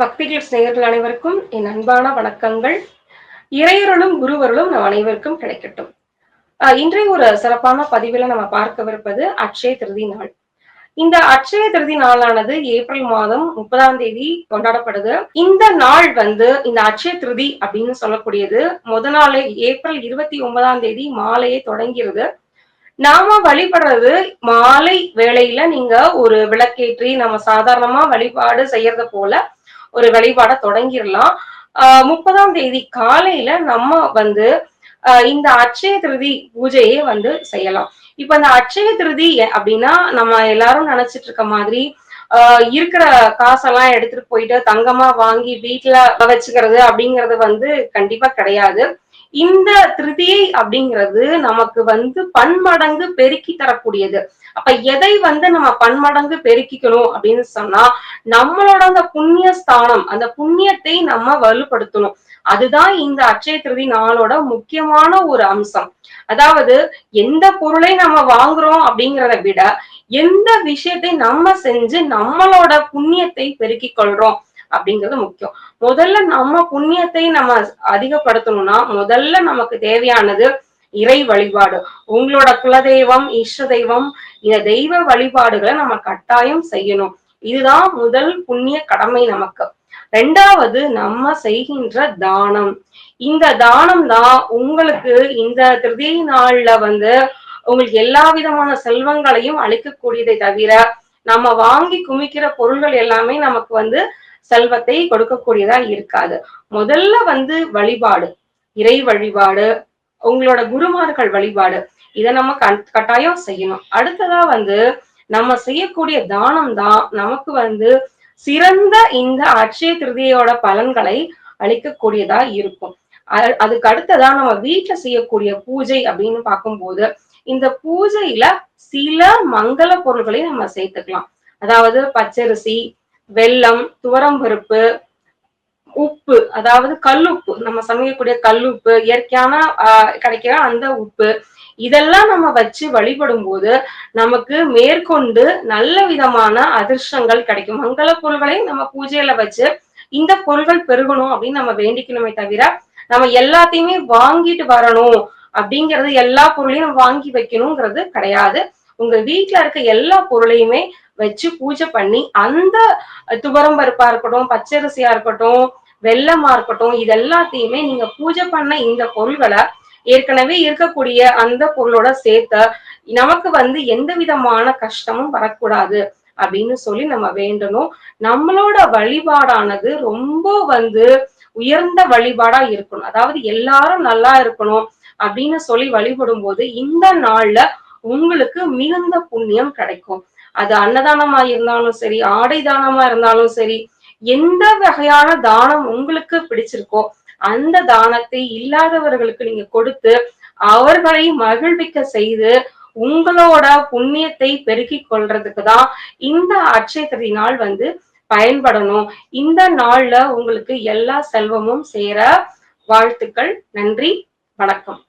பக்திகள் நேயர்கள் அனைவருக்கும் என் அன்பான வணக்கங்கள். இறையருளும் குருவருளும் நம் அனைவருக்கும் கிடைக்கட்டும். இன்றைய ஒரு சிறப்பான பதிவில் நம்ம பார்க்கவிருப்பது அட்சய திருதி நாள். இந்த அட்சய திருதி நாளானது ஏப்ரல் மாதம் முப்பதாம் தேதி கொண்டாடப்படுது. இந்த நாள் வந்து இந்த அட்சய திருதி அப்படின்னு சொல்லக்கூடியது முத நாளே ஏப்ரல் இருபத்தி ஒன்பதாம் தேதி மாலையே தொடங்கிறது நாம வழிபடுறது மாலை வேளையில நீங்க ஒரு விளக்கேற்றி நம்ம சாதாரணமா வழிபாடு செய்யறத போல ஒரு வழிபாட தொடங்கிடலாம். ஆஹ் முப்பதாம் தேதி காலையில நம்ம வந்து ஆஹ் இந்த அட்சய திருதி பூஜையே வந்து செய்யலாம். இப்ப இந்த அட்சய திருதி அப்படின்னா நம்ம எல்லாரும் நினைச்சிட்டு இருக்க மாதிரி ஆஹ் இருக்கிற காசெல்லாம் எடுத்துட்டு போயிட்டு தங்கமா வாங்கி வீட்டுல வச்சுக்கிறது அப்படிங்கறது வந்து கண்டிப்பா கிடையாது. இந்த திருதியை அப்படிங்கிறது நமக்கு வந்து பன்மடங்கு பெருக்கி தரக்கூடியது. அப்ப எதை வந்து நம்ம பன்மடங்கு பெருக்கிக்கணும் அப்படின்னு சொன்னா நம்மளோட அந்த புண்ணிய ஸ்தானம் அந்த புண்ணியத்தை நம்ம வலுப்படுத்தணும். அதுதான் இந்த அட்சய திருதி நாளோட முக்கியமான ஒரு அம்சம். அதாவது எந்த பொருளை நம்ம வாங்குறோம் அப்படிங்கிறத விட எந்த விஷயத்தை நம்ம செஞ்சு நம்மளோட புண்ணியத்தை பெருக்கிக் கொள்றோம் அப்படிங்கிறது முக்கியம். முதல்ல நம்ம புண்ணியத்தை நம்ம அதிகப்படுத்தணும்னா முதல்ல நமக்கு தேவையானது இறை வழிபாடு. உங்களோட குலதெய்வம் இஷ்ட தெய்வம் இந்த தெய்வ வழிபாடுகளை நம்ம கட்டாயம் செய்யணும். இதுதான் முதல் புண்ணிய கடமை நமக்கு. ரெண்டாவது நம்ம செய்கின்ற தானம். இந்த தானம் தான் உங்களுக்கு இந்த திருதி நாள்ல வந்து உங்களுக்கு எல்லா விதமான செல்வங்களையும் அளிக்கக்கூடியதை தவிர நம்ம வாங்கி குமிக்கிற பொருள்கள் எல்லாமே நமக்கு வந்து செல்வத்தை கொடுக்கக்கூடியதா இருக்காது. முதல்ல வந்து வழிபாடு. இறை வழிபாடு உங்களோட குருமார்கள் வழிபாடு இதை நம்ம கட்டாயம் செய்யணும். அடுத்ததா வந்து நம்ம செய்யக்கூடிய தானம் தான் நமக்கு வந்து சிறந்த இந்த அட்சய திருதியோட பலன்களை அளிக்கக்கூடியதா இருக்கும். அதுக்கு அடுத்ததா நம்ம வீட்டுல செய்யக்கூடிய பூஜை அப்படின்னு பார்க்கும்போது இந்த பூஜையில சில மங்கள பொருள்களையும் நம்ம சேர்த்துக்கலாம். அதாவது பச்சரிசி வெல்லம் துவரம் பருப்பு உப்பு அதாவது கல்லுப்பு. நம்ம சமைக்கக்கூடிய கல்லுப்பு இயற்கையான கிடைக்கிற அந்த உப்பு இதெல்லாம் நம்ம வச்சு வழிபடும் போது நமக்கு மேற்கொண்டு நல்ல விதமான அதிர்ஷ்டங்கள் கிடைக்கும். மங்கள பொருள்களை நம்ம பூஜையில வச்சு இந்த பொருள்கள் பெருகணும் அப்படின்னு நம்ம வேண்டிக்கணுமே தவிர நம்ம எல்லாத்தையுமே வாங்கிட்டு வரணும் அப்படிங்கிறது எல்லா பொருளையும் நம்ம வாங்கி வைக்கணுங்கிறது கிடையாது. உங்க வீட்டுல இருக்க எல்லா பொருளையுமே வச்சு பூஜை பண்ணி அந்த துவரம் பருப்பா இருக்கட்டும் பச்சரிசியா இருக்கட்டும் வெள்ளமா இருக்கட்டும் இது எல்லாத்தையுமே நீங்க பூஜை பண்ண இந்த பொருள்களை ஏற்கனவே இருக்கக்கூடிய அந்த பொருளோட சேர்த்த நமக்கு வந்து எந்த விதமான கஷ்டமும் வரக்கூடாது அப்படின்னு சொல்லி நம்ம வேண்டணும். நம்மளோட வழிபாடானது ரொம்ப வந்து உயர்ந்த வழிபாடா இருக்கணும். அதாவது எல்லாரும் நல்லா இருக்கணும் அப்படின்னு சொல்லி வழிபடும் போது இந்த நாள்ல உங்களுக்கு மிகுந்த புண்ணியம் கிடைக்கும். அது அன்னதானமா இருந்தாலும் சரி ஆடை தானமா இருந்தாலும் சரி எந்த வகையான தானம் உங்களுக்கு பிடிச்சிருக்கோ அந்த தானத்தை இல்லாதவர்களுக்கு நீங்க கொடுத்து அவர்களை மகிழ்விக்க செய்து உங்களோட புண்ணியத்தை பெருக்கிக் கொள்றதுக்கு தான் இந்த அட்சய நாள் வந்து பயன்படணும். இந்த நாள்ல உங்களுக்கு எல்லா செல்வமும் சேர வாழ்த்துக்கள். நன்றி. வணக்கம்.